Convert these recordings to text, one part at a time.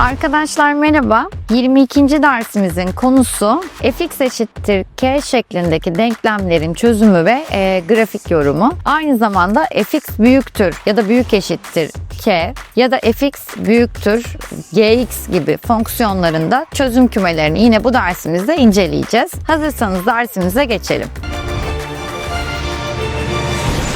Arkadaşlar merhaba. 22. dersimizin konusu fx eşittir k şeklindeki denklemlerin çözümü ve e, grafik yorumu. Aynı zamanda fx büyüktür ya da büyük eşittir k ya da fx büyüktür gx gibi fonksiyonlarında çözüm kümelerini yine bu dersimizde inceleyeceğiz. Hazırsanız dersimize geçelim.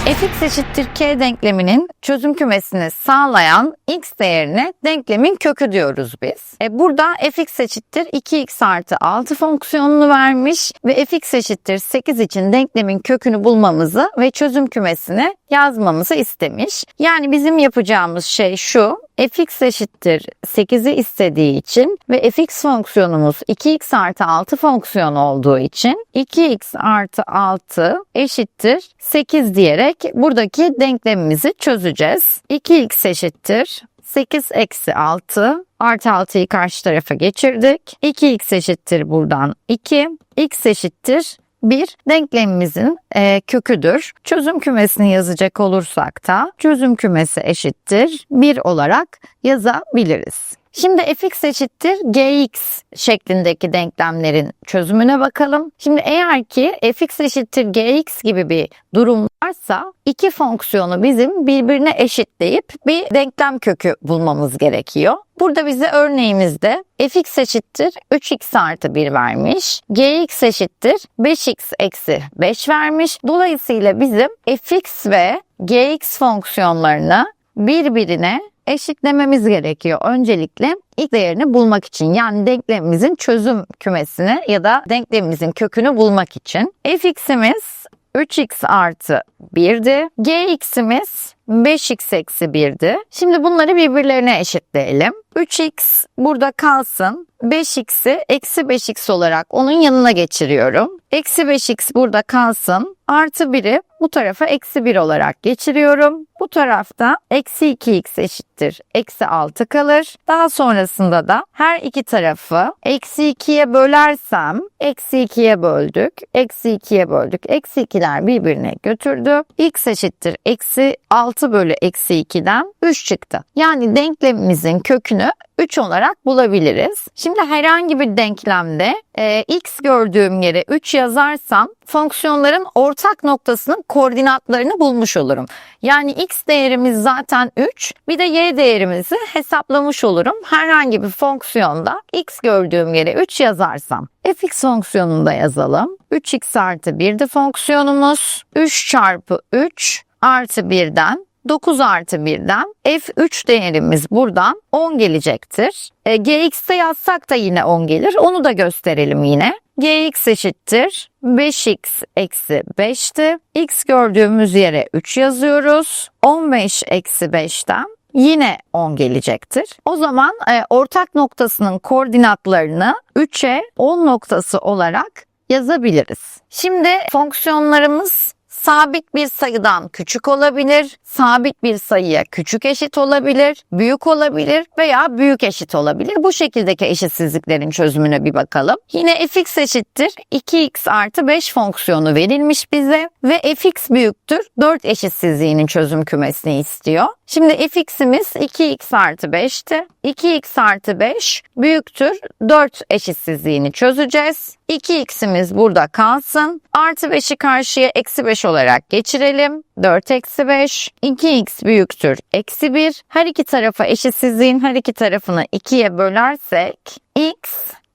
Fx eşittir k denkleminin çözüm kümesini sağlayan x değerine denklemin kökü diyoruz biz. E burada fx eşittir 2x artı 6 fonksiyonunu vermiş ve fx eşittir 8 için denklemin kökünü bulmamızı ve çözüm kümesini yazmamızı istemiş. Yani bizim yapacağımız şey şu fx eşittir 8'i istediği için ve fx fonksiyonumuz 2x artı 6 fonksiyon olduğu için 2x artı 6 eşittir 8 diyerek buradaki denklemimizi çözeceğiz. 2x eşittir 8 eksi 6 artı 6'yı karşı tarafa geçirdik. 2x eşittir buradan 2. x eşittir 1 denklemimizin e, köküdür. Çözüm kümesini yazacak olursak da çözüm kümesi eşittir 1 olarak yazabiliriz. Şimdi fx eşittir gx şeklindeki denklemlerin çözümüne bakalım. Şimdi eğer ki fx eşittir gx gibi bir durum varsa iki fonksiyonu bizim birbirine eşitleyip bir denklem kökü bulmamız gerekiyor. Burada bize örneğimizde fx eşittir 3x artı 1 vermiş. gx eşittir 5x eksi 5 vermiş. Dolayısıyla bizim fx ve gx fonksiyonlarını birbirine eşitlememiz gerekiyor. Öncelikle ilk değerini bulmak için yani denklemimizin çözüm kümesini ya da denklemimizin kökünü bulmak için. fx'imiz 3x artı 1'di. gx'imiz 5x eksi 1'di. Şimdi bunları birbirlerine eşitleyelim. 3x burada kalsın. 5x'i eksi 5x olarak onun yanına geçiriyorum. Eksi 5x burada kalsın. Artı 1'i bu tarafa eksi 1 olarak geçiriyorum. Bu tarafta eksi 2x eşittir. Eksi 6 kalır. Daha sonrasında da her iki tarafı eksi 2'ye bölersem eksi 2'ye böldük. Eksi 2'ye böldük. Eksi 2'ler birbirine götürdü. x eşittir. Eksi 6 bölü eksi 2'den 3 çıktı. Yani denklemimizin kökünü 3 olarak bulabiliriz. Şimdi herhangi bir denklemde e, x gördüğüm yere 3 yazarsam fonksiyonların ortak noktasının koordinatlarını bulmuş olurum. Yani x değerimiz zaten 3 bir de y değerimizi hesaplamış olurum. Herhangi bir fonksiyonda x gördüğüm yere 3 yazarsam fx fonksiyonunu da yazalım. 3x artı 1'di fonksiyonumuz. 3 çarpı 3 artı 1'den 9 artı 1'den f3 değerimiz buradan 10 gelecektir. E, gx'te yazsak da yine 10 gelir. Onu da gösterelim yine. gx eşittir 5x eksi 5'ti. x gördüğümüz yere 3 yazıyoruz. 15 eksi 5'ten yine 10 gelecektir. O zaman e, ortak noktasının koordinatlarını 3'e 10 noktası olarak yazabiliriz. Şimdi fonksiyonlarımız sabit bir sayıdan küçük olabilir, sabit bir sayıya küçük eşit olabilir, büyük olabilir veya büyük eşit olabilir. Bu şekildeki eşitsizliklerin çözümüne bir bakalım. Yine fx eşittir 2x artı 5 fonksiyonu verilmiş bize ve fx büyüktür 4 eşitsizliğinin çözüm kümesini istiyor. Şimdi fx'imiz 2x artı 5'ti. 2x artı 5 büyüktür 4 eşitsizliğini çözeceğiz. 2x'imiz burada kalsın. Artı 5'i karşıya eksi 5 olarak geçirelim. 4 eksi 5. 2x büyüktür eksi 1. Her iki tarafa eşitsizliğin her iki tarafını 2'ye bölersek x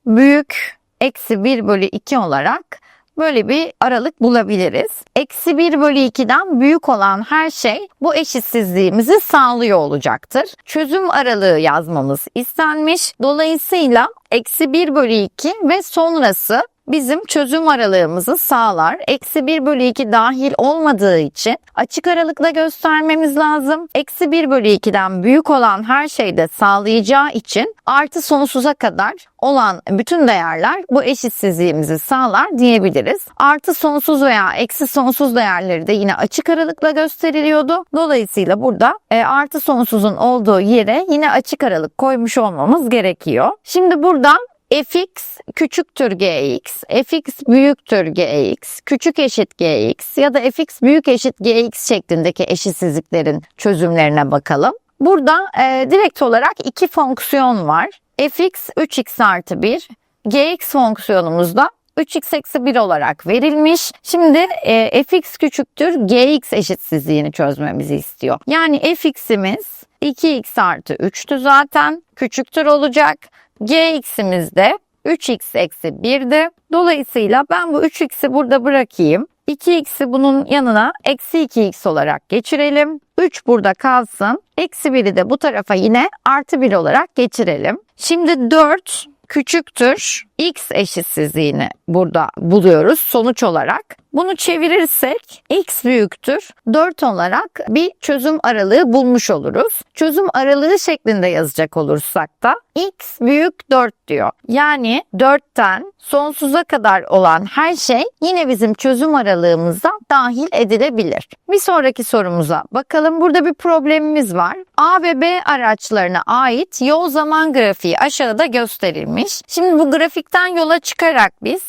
büyük eksi 1 bölü 2 olarak böyle bir aralık bulabiliriz. Eksi 1 bölü 2'den büyük olan her şey bu eşitsizliğimizi sağlıyor olacaktır. Çözüm aralığı yazmamız istenmiş. Dolayısıyla eksi 1 bölü 2 ve sonrası bizim çözüm aralığımızı sağlar. Eksi 1 bölü 2 dahil olmadığı için açık aralıkla göstermemiz lazım. Eksi 1 bölü 2'den büyük olan her şeyde sağlayacağı için artı sonsuza kadar olan bütün değerler bu eşitsizliğimizi sağlar diyebiliriz. Artı sonsuz veya eksi sonsuz değerleri de yine açık aralıkla gösteriliyordu. Dolayısıyla burada e, artı sonsuzun olduğu yere yine açık aralık koymuş olmamız gerekiyor. Şimdi buradan fx küçüktür gx, fx büyüktür gx, küçük eşit gx ya da fx büyük eşit gx şeklindeki eşitsizliklerin çözümlerine bakalım. Burada e, direkt olarak iki fonksiyon var. fx 3x artı 1, gx fonksiyonumuzda 3x eksi 1 olarak verilmiş. Şimdi e, fx küçüktür gx eşitsizliğini çözmemizi istiyor. Yani fx'imiz 2x artı 3'tü zaten küçüktür olacak. gx'imiz de 3x eksi 1'di. Dolayısıyla ben bu 3x'i burada bırakayım. 2x'i bunun yanına eksi 2x olarak geçirelim. 3 burada kalsın. Eksi 1'i de bu tarafa yine artı 1 olarak geçirelim. Şimdi 4 küçüktür x eşitsizliğini burada buluyoruz sonuç olarak. Bunu çevirirsek x büyüktür 4 olarak bir çözüm aralığı bulmuş oluruz. Çözüm aralığı şeklinde yazacak olursak da x büyük 4 diyor. Yani 4'ten sonsuza kadar olan her şey yine bizim çözüm aralığımıza dahil edilebilir. Bir sonraki sorumuza bakalım. Burada bir problemimiz var. A ve B araçlarına ait yol zaman grafiği aşağıda gösterilmiş. Şimdi bu grafikten yola çıkarak biz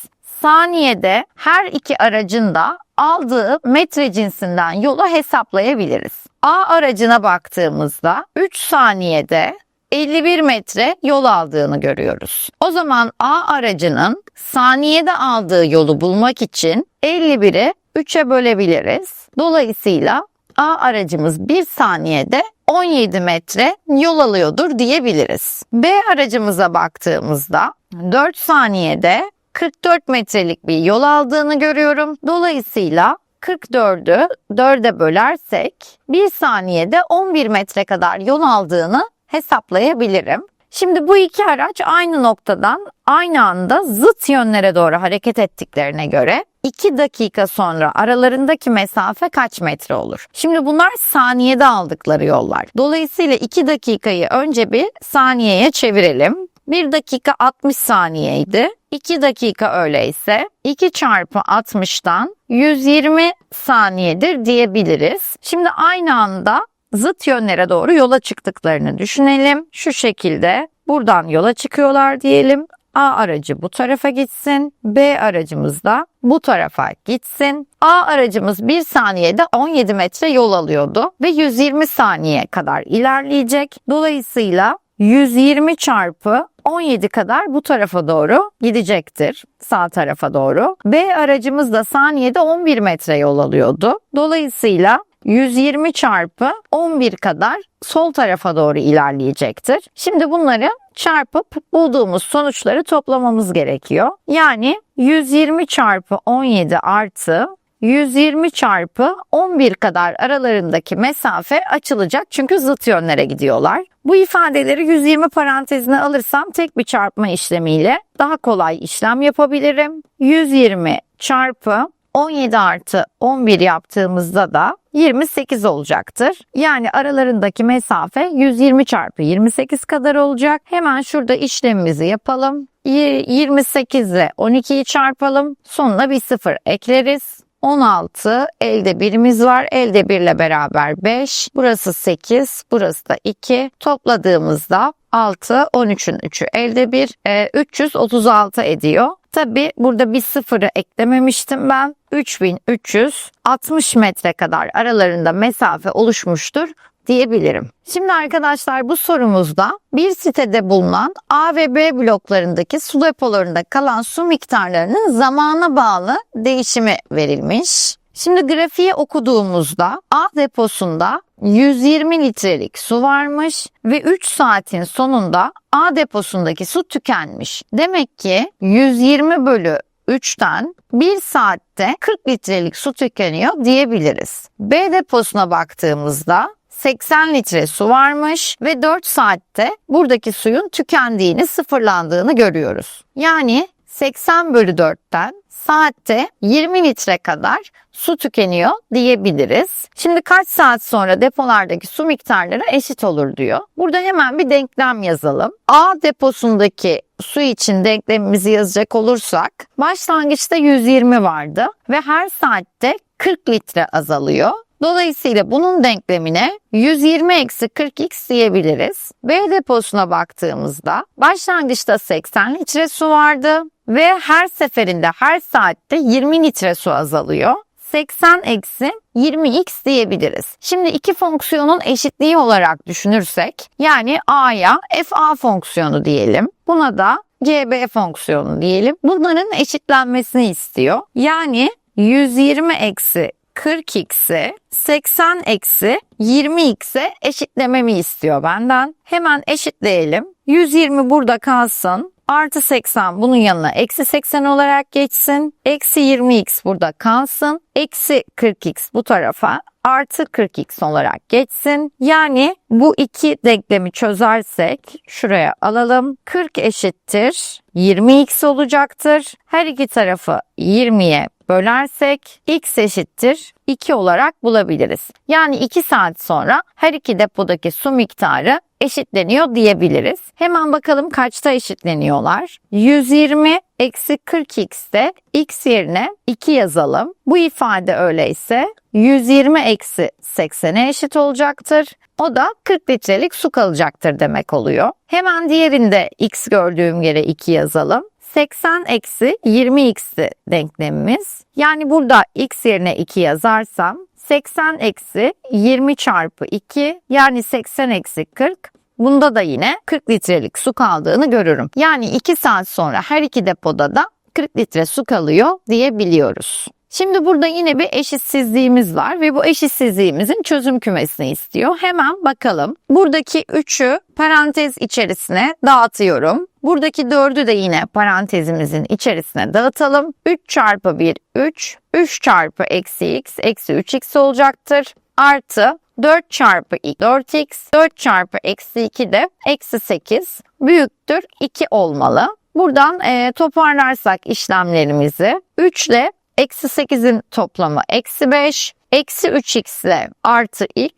saniyede her iki aracın da aldığı metre cinsinden yolu hesaplayabiliriz. A aracına baktığımızda 3 saniyede 51 metre yol aldığını görüyoruz. O zaman A aracının saniyede aldığı yolu bulmak için 51'i 3'e bölebiliriz. Dolayısıyla A aracımız 1 saniyede 17 metre yol alıyordur diyebiliriz. B aracımıza baktığımızda 4 saniyede 44 metrelik bir yol aldığını görüyorum. Dolayısıyla 44'ü 4'e bölersek 1 saniyede 11 metre kadar yol aldığını hesaplayabilirim. Şimdi bu iki araç aynı noktadan aynı anda zıt yönlere doğru hareket ettiklerine göre 2 dakika sonra aralarındaki mesafe kaç metre olur? Şimdi bunlar saniyede aldıkları yollar. Dolayısıyla 2 dakikayı önce bir saniyeye çevirelim. 1 dakika 60 saniyeydi. 2 dakika öyleyse 2 çarpı 60'tan 120 saniyedir diyebiliriz. Şimdi aynı anda zıt yönlere doğru yola çıktıklarını düşünelim. Şu şekilde buradan yola çıkıyorlar diyelim. A aracı bu tarafa gitsin. B aracımız da bu tarafa gitsin. A aracımız 1 saniyede 17 metre yol alıyordu ve 120 saniye kadar ilerleyecek. Dolayısıyla 120 çarpı 17 kadar bu tarafa doğru gidecektir. Sağ tarafa doğru. B aracımız da saniyede 11 metre yol alıyordu. Dolayısıyla 120 çarpı 11 kadar sol tarafa doğru ilerleyecektir. Şimdi bunları çarpıp bulduğumuz sonuçları toplamamız gerekiyor. Yani 120 çarpı 17 artı 120 çarpı 11 kadar aralarındaki mesafe açılacak çünkü zıt yönlere gidiyorlar. Bu ifadeleri 120 parantezine alırsam tek bir çarpma işlemiyle daha kolay işlem yapabilirim. 120 çarpı 17 artı 11 yaptığımızda da 28 olacaktır. Yani aralarındaki mesafe 120 çarpı 28 kadar olacak. Hemen şurada işlemimizi yapalım. 28 ile 12'yi çarpalım. Sonuna bir sıfır ekleriz. 16 elde birimiz var. Elde 1 ile beraber 5. Burası 8. Burası da 2. Topladığımızda 6. 13'ün 3'ü elde 1. E, 336 ediyor. Tabi burada bir sıfırı eklememiştim ben. 3360 metre kadar aralarında mesafe oluşmuştur diyebilirim. Şimdi arkadaşlar bu sorumuzda bir sitede bulunan A ve B bloklarındaki su depolarında kalan su miktarlarının zamana bağlı değişimi verilmiş. Şimdi grafiği okuduğumuzda A deposunda 120 litrelik su varmış ve 3 saatin sonunda A deposundaki su tükenmiş. Demek ki 120 bölü 3'ten 1 saatte 40 litrelik su tükeniyor diyebiliriz. B deposuna baktığımızda 80 litre su varmış ve 4 saatte buradaki suyun tükendiğini, sıfırlandığını görüyoruz. Yani 80 bölü 4'ten saatte 20 litre kadar su tükeniyor diyebiliriz. Şimdi kaç saat sonra depolardaki su miktarları eşit olur diyor. Burada hemen bir denklem yazalım. A deposundaki su için denklemimizi yazacak olursak başlangıçta 120 vardı ve her saatte 40 litre azalıyor. Dolayısıyla bunun denklemine 120 eksi 40x diyebiliriz. B deposuna baktığımızda başlangıçta 80 litre su vardı ve her seferinde her saatte 20 litre su azalıyor. 80 eksi 20x diyebiliriz. Şimdi iki fonksiyonun eşitliği olarak düşünürsek yani a'ya fa fonksiyonu diyelim. Buna da gb fonksiyonu diyelim. Bunların eşitlenmesini istiyor. Yani 120 eksi 40x'i 80 eksi 20x'e eşitlememi istiyor benden. Hemen eşitleyelim. 120 burada kalsın. Artı 80 bunun yanına eksi 80 olarak geçsin. Eksi 20x burada kalsın. Eksi 40x bu tarafa artı 40x olarak geçsin. Yani bu iki denklemi çözersek şuraya alalım. 40 eşittir 20x olacaktır. Her iki tarafı 20'ye bölersek x eşittir 2 olarak bulabiliriz. Yani 2 saat sonra her iki depodaki su miktarı eşitleniyor diyebiliriz. Hemen bakalım kaçta eşitleniyorlar. 120 eksi 40x'te x yerine 2 yazalım. Bu ifade öyleyse 120 eksi 80'e eşit olacaktır. O da 40 litrelik su kalacaktır demek oluyor. Hemen diğerinde x gördüğüm yere 2 yazalım. 80 eksi 20x'ti denklemimiz. Yani burada x yerine 2 yazarsam 80 eksi 20 çarpı 2 yani 80 eksi 40 Bunda da yine 40 litrelik su kaldığını görürüm. Yani 2 saat sonra her iki depoda da 40 litre su kalıyor diyebiliyoruz. Şimdi burada yine bir eşitsizliğimiz var ve bu eşitsizliğimizin çözüm kümesini istiyor. Hemen bakalım. Buradaki 3'ü parantez içerisine dağıtıyorum. Buradaki 4'ü de yine parantezimizin içerisine dağıtalım. 3 çarpı 1 3, 3 çarpı eksi x eksi 3x olacaktır. Artı 4 çarpı 4x, 4 çarpı eksi 2 de eksi 8 büyüktür 2 olmalı. Buradan e, toparlarsak işlemlerimizi 3 ile eksi 8'in toplamı eksi 5, eksi 3x ile artı x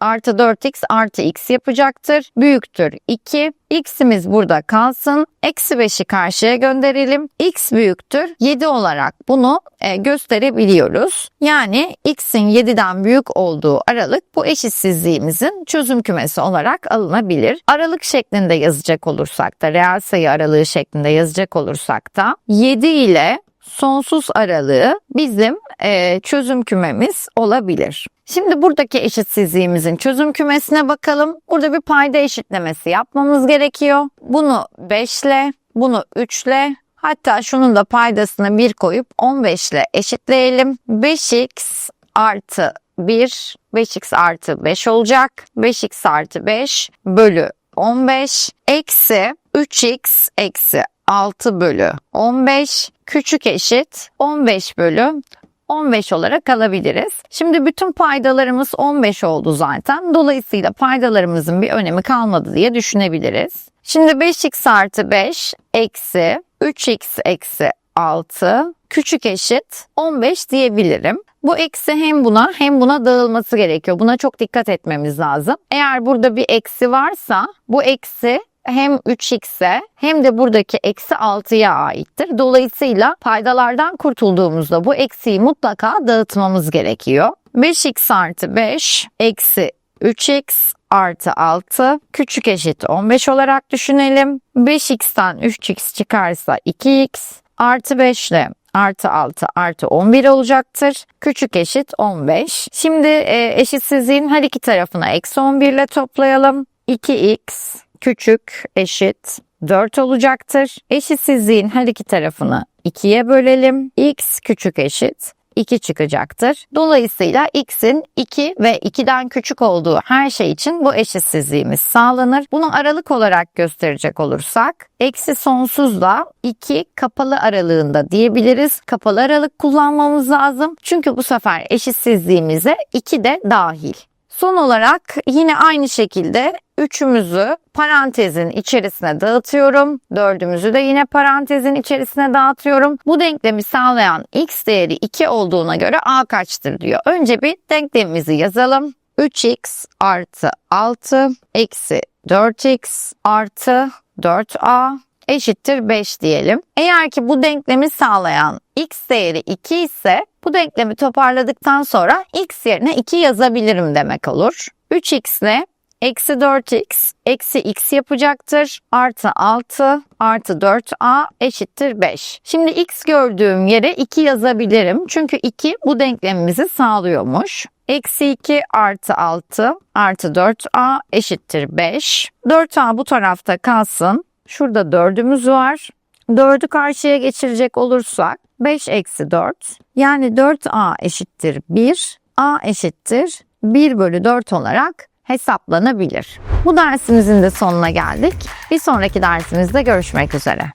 artı 4x artı x yapacaktır. Büyüktür 2. x'imiz burada kalsın. Eksi 5'i karşıya gönderelim. x büyüktür 7 olarak bunu e, gösterebiliyoruz. Yani x'in 7'den büyük olduğu aralık bu eşitsizliğimizin çözüm kümesi olarak alınabilir. Aralık şeklinde yazacak olursak da reel sayı aralığı şeklinde yazacak olursak da 7 ile sonsuz aralığı bizim e, çözüm kümemiz olabilir. Şimdi buradaki eşitsizliğimizin çözüm kümesine bakalım. Burada bir payda eşitlemesi yapmamız gerekiyor. Bunu 5 ile, bunu 3 ile, hatta şunun da paydasına 1 koyup 15 ile eşitleyelim. 5x artı 1, 5x artı 5 olacak. 5x artı 5 bölü 15 eksi 3x eksi 6 bölü 15 küçük eşit 15 bölü 15 olarak alabiliriz. Şimdi bütün paydalarımız 15 oldu zaten. Dolayısıyla paydalarımızın bir önemi kalmadı diye düşünebiliriz. Şimdi 5x artı 5 eksi 3x eksi 6 küçük eşit 15 diyebilirim. Bu eksi hem buna hem buna dağılması gerekiyor. Buna çok dikkat etmemiz lazım. Eğer burada bir eksi varsa bu eksi hem 3x'e hem de buradaki eksi 6'ya aittir. Dolayısıyla paydalardan kurtulduğumuzda bu eksiği mutlaka dağıtmamız gerekiyor. 5x artı 5 eksi 3x artı 6 küçük eşit 15 olarak düşünelim. 5x'ten 3x çıkarsa 2x artı 5 ile artı 6 artı 11 olacaktır. Küçük eşit 15. Şimdi e, eşitsizliğin her iki tarafına eksi 11 ile toplayalım. 2x küçük eşit 4 olacaktır. Eşitsizliğin her iki tarafını 2'ye bölelim. x küçük eşit 2 çıkacaktır. Dolayısıyla x'in 2 ve 2'den küçük olduğu her şey için bu eşitsizliğimiz sağlanır. Bunu aralık olarak gösterecek olursak eksi sonsuzla 2 kapalı aralığında diyebiliriz. Kapalı aralık kullanmamız lazım. Çünkü bu sefer eşitsizliğimize 2 de dahil. Son olarak yine aynı şekilde üçümüzü parantezin içerisine dağıtıyorum. Dördümüzü de yine parantezin içerisine dağıtıyorum. Bu denklemi sağlayan x değeri 2 olduğuna göre a kaçtır diyor. Önce bir denklemimizi yazalım. 3x artı 6 eksi 4x artı 4a eşittir 5 diyelim. Eğer ki bu denklemi sağlayan x değeri 2 ise bu denklemi toparladıktan sonra x yerine 2 yazabilirim demek olur. 3x ile Eksi 4x eksi x yapacaktır. Artı 6 artı 4a eşittir 5. Şimdi x gördüğüm yere 2 yazabilirim. Çünkü 2 bu denklemimizi sağlıyormuş. Eksi 2 artı 6 artı 4a eşittir 5. 4a bu tarafta kalsın. Şurada 4'ümüz var. 4'ü karşıya geçirecek olursak 5 eksi 4 yani 4a eşittir 1, a eşittir 1 bölü 4 olarak hesaplanabilir. Bu dersimizin de sonuna geldik. Bir sonraki dersimizde görüşmek üzere.